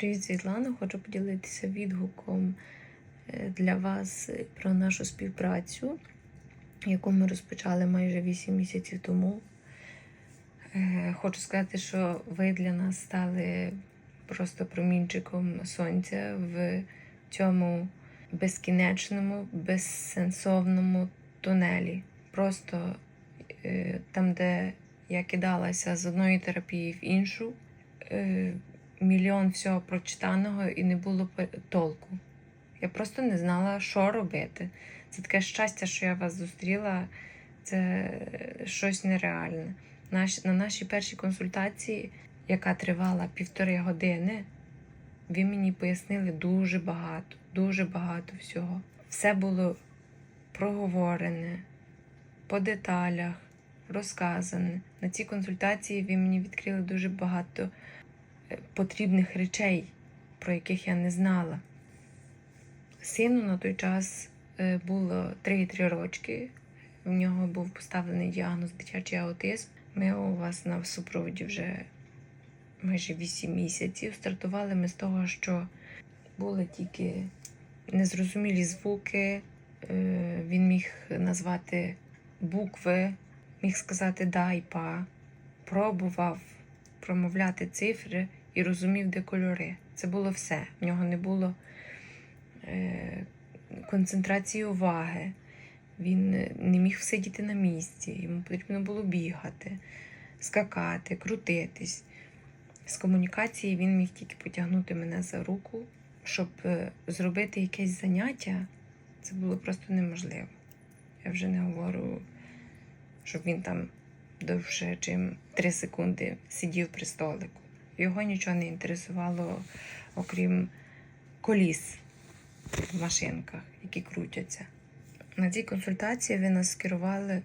Привіт, Світлана. Хочу поділитися відгуком е, для вас е, про нашу співпрацю, яку ми розпочали майже 8 місяців тому. Е, Хочу сказати, що ви для нас стали просто промінчиком сонця в цьому безкінечному, безсенсовному тунелі. Просто там, де я кидалася з одної терапії в іншу. Мільйон всього прочитаного і не було толку. Я просто не знала, що робити. Це таке щастя, що я вас зустріла. Це щось нереальне. На нашій першій консультації, яка тривала півтори години, ви мені пояснили дуже багато, дуже багато всього. Все було проговорене по деталях, розказане. На цій консультації ви мені відкрили дуже багато потрібних речей, про яких я не знала. Сину на той час е, було 3-3 рочки. В нього був поставлений діагноз дитячий аутизм. Ми у вас на супроводі вже майже 8 місяців. Стартували ми з того, що були тільки незрозумілі звуки. Е, Він міг назвати букви, міг сказати да па, пробував промовляти цифри і розумів, де кольори. Це було все. В нього не було е, концентрації уваги. Він е, не міг сидіти на місці, йому потрібно було бігати, скакати, крутитись. З комунікації він міг тільки потягнути мене за руку, щоб е, зробити якесь заняття. Це було просто неможливо. Я вже не говорю, щоб він там довше, чим 3 секунди сидів при столику. Його нічого не інтересувало, окрім коліс в машинках, які крутяться. На цій консультації ви нас скерували,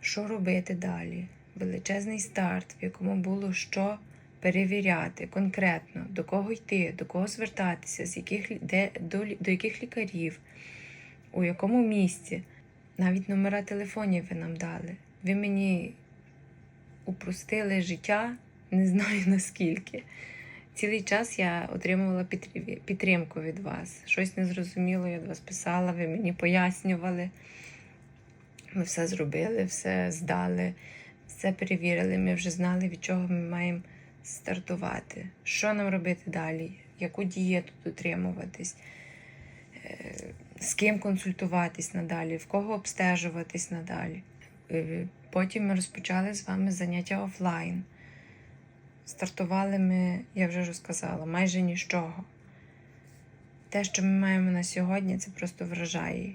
що робити далі. Величезний старт, в якому було що перевіряти конкретно, до кого йти, до кого звертатися, з яких, де, до, до яких лікарів, у якому місці. Навіть номера телефонів ви нам дали. Ви мені упростили життя, не знаю наскільки. Цілий час я отримувала підтримку від вас. Щось незрозуміло, я до вас писала, ви мені пояснювали. Ми все зробили, все здали, все перевірили. Ми вже знали, від чого ми маємо стартувати. Що нам робити далі, яку дієту дотримуватись, е, з ким консультуватись надалі, в кого обстежуватись надалі. Е, Потім ми розпочали з вами заняття офлайн. Стартували ми, я вже розказала, майже нічого. Те, що ми маємо на сьогодні, це просто вражає.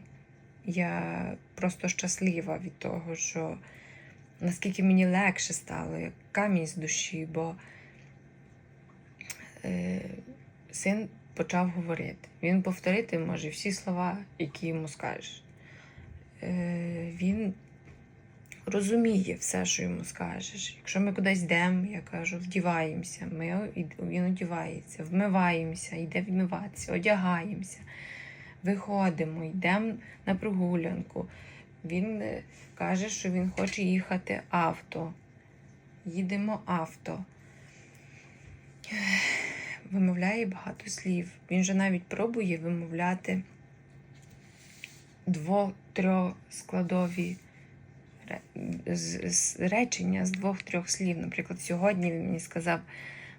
Я просто щаслива від того, що наскільки мені легше стало, як камінь з душі, бо е, син почав говорити. Він повторити може всі слова, які йому скажеш. Е, він розуміє все, що йому скажеш. Якщо ми кудись йдемо, я кажу, вдіваємося, ми, він одівається, вмиваємося, йде вмиватися, одягаємося, виходимо, йдемо на прогулянку. Він е, каже, що він хоче їхати авто. Їдемо авто. Вимовляє багато слів. Він же навіть пробує вимовляти дво-трьох складові ре- з- з- речення з двох-трьох слів. Наприклад, сьогодні він мені сказав: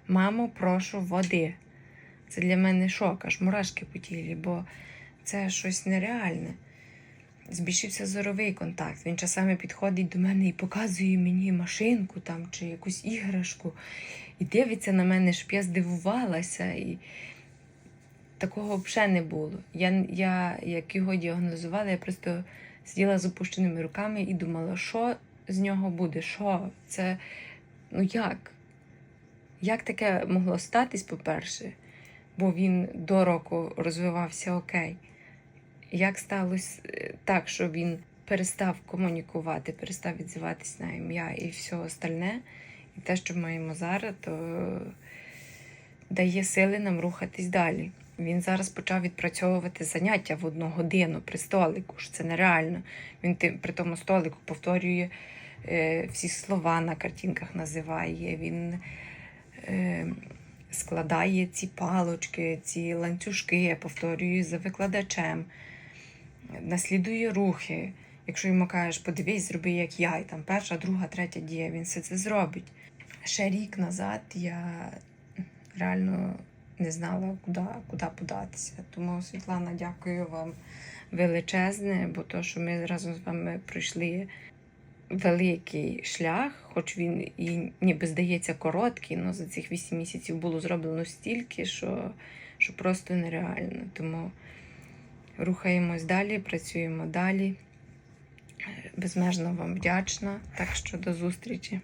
Мамо, прошу води. Це для мене шок, аж мурашки по тілі, бо це щось нереальне. Збільшився зоровий контакт. Він часами підходить до мене і показує мені машинку там чи якусь іграшку, і дивиться на мене, щоб я здивувалася. І такого взагалі не було. Я, я, як його діагнозували, я просто сиділа з опущеними руками і думала, що з нього буде, що це, ну як? Як таке могло статись, по-перше, бо він до року розвивався окей. Як сталося е, так, що він перестав комунікувати, перестав відзиватись на ім'я і все остальне, і те, що маємо зараз, то дає сили нам рухатись далі. Він зараз почав відпрацьовувати заняття в одну годину при столику. ж Це нереально. Він при тому столику повторює е, всі слова на картинках, називає. Він е, складає ці палочки, ці ланцюжки, я повторюю за викладачем, наслідує рухи. Якщо йому кажеш, подивись, зроби як я, і там перша, друга, третя дія, він все це зробить. Ще рік назад я реально не знала, куди, куди податися. Тому, Світлана, дякую вам величезне, бо то, що ми разом з вами пройшли великий шлях, хоч він і ніби здається короткий, але за цих 8 місяців було зроблено стільки, що, що просто нереально. Тому рухаємось далі, працюємо далі. Безмежно вам вдячна. Так що до зустрічі.